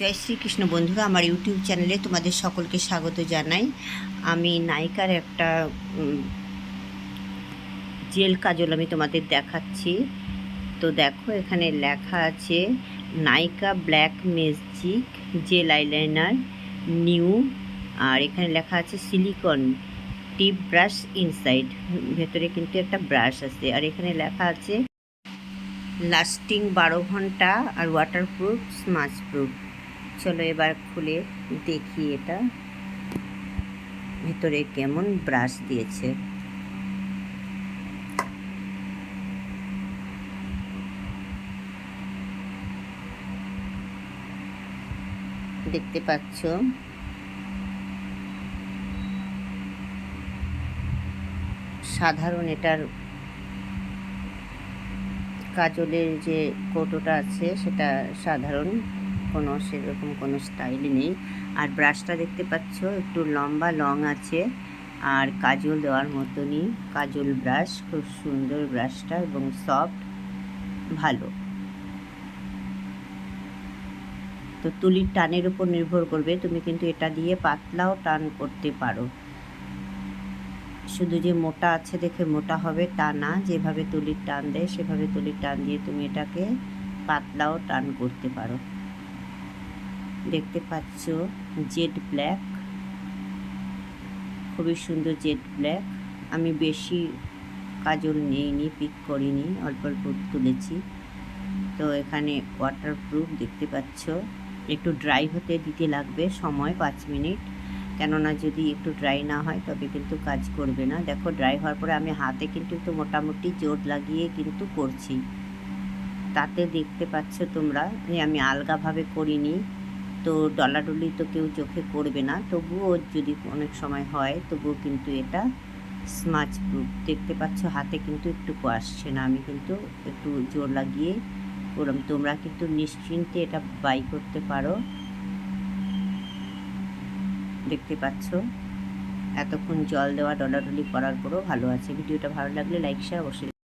জয় শ্রীকৃষ্ণ বন্ধুরা, আমার ইউটিউব চ্যানেলে তোমাদের সকলকে স্বাগত জানাই। আমি নায়িকার একটা জেল কাজল আমি তোমাদের দেখাচ্ছি। তো দেখো, এখানে লেখা আছে, Nayika black magic, gel eyeliner, new, আর এখানে লেখা আছে, সিলিকন, টিপ ব্রাশ ইনসাইড। ভেতরে কিন্তু একটা ব্রাশ আছে। আর এখানে লেখা আছে, লাস্টিং বারো ঘণ্টা আর ওয়াটারপ্রুফ স্মাচ প্রুফ। চলো এবার খুলে দেখি এটা। ভিতরে কেমন ব্রাশ দিয়েছে। দেখতে পাচ্ছ? সাধারণ এটার কাজলের যে কৌটোটা আছে, সেটা সাধারণ। কোনো সেরকম কোনো স্টাইল নেই। আর ব্রাশটা দেখতে পাচ্ছ, একটু লম্বা লং আছে। আর কাজল দেওয়ার মতনই কাজল ব্রাশ খুব সুন্দর ব্রাশটা এবং সফট ভালো। তো তুলির টানের উপর নির্ভর করবে, তুমি কিন্তু এটা দিয়ে পাতলাও টান করতে পারো। শুধু যে মোটা আছে দেখে মোটা হবে তা না, যেভাবে তুলির টান দেয়, সেভাবে তুলির টান দিয়ে তুমি এটাকে পাতলাও টান করতে পারো। দেখতে পাচ্ছ, জেড ব্ল্যাক। খুবই সুন্দর জেড ব্ল্যাক। আমি বেশি কাজল নিইনি, পিক করিনি, অল্প অল্প তুলেছি। তো এখানে ওয়াটারপ্রুফ দেখতে পাচ্ছ। একটু ড্রাই হতে দিতে লাগবে, সময় পাঁচ মিনিট। কেননা যদি একটু ড্রাই না হয়, তবে কিন্তু কাজ করবে না। দেখো ড্রাই হওয়ার পরে আমি হাতে কিন্তু একটু মোটামুটি জোর লাগিয়ে কিন্তু করছি। তাতে দেখতে পাচ্ছ তোমরা যে আমি আলগাভাবে করিনি। তো ডলাডলি তো কেউ চোখে করবে না। তবুও যদি অনেক সময় হয়, তবুও কিন্তু এটা স্মাচ প্রুফ। দেখতে পাচ্ছ, হাতে কিন্তু একটু আসছে না। আমি কিন্তু একটু জোর লাগিয়ে ওরম তোমরা কিন্তু নিশ্চিন্তে এটা বাই করতে পারো। দেখতে পাচ্ছ, এতক্ষণ জল দেওয়া ডলাডলি করার পরও ভালো আছে। ভিডিওটা ভালো লাগলে লাইক শেয়ার অবশ্যই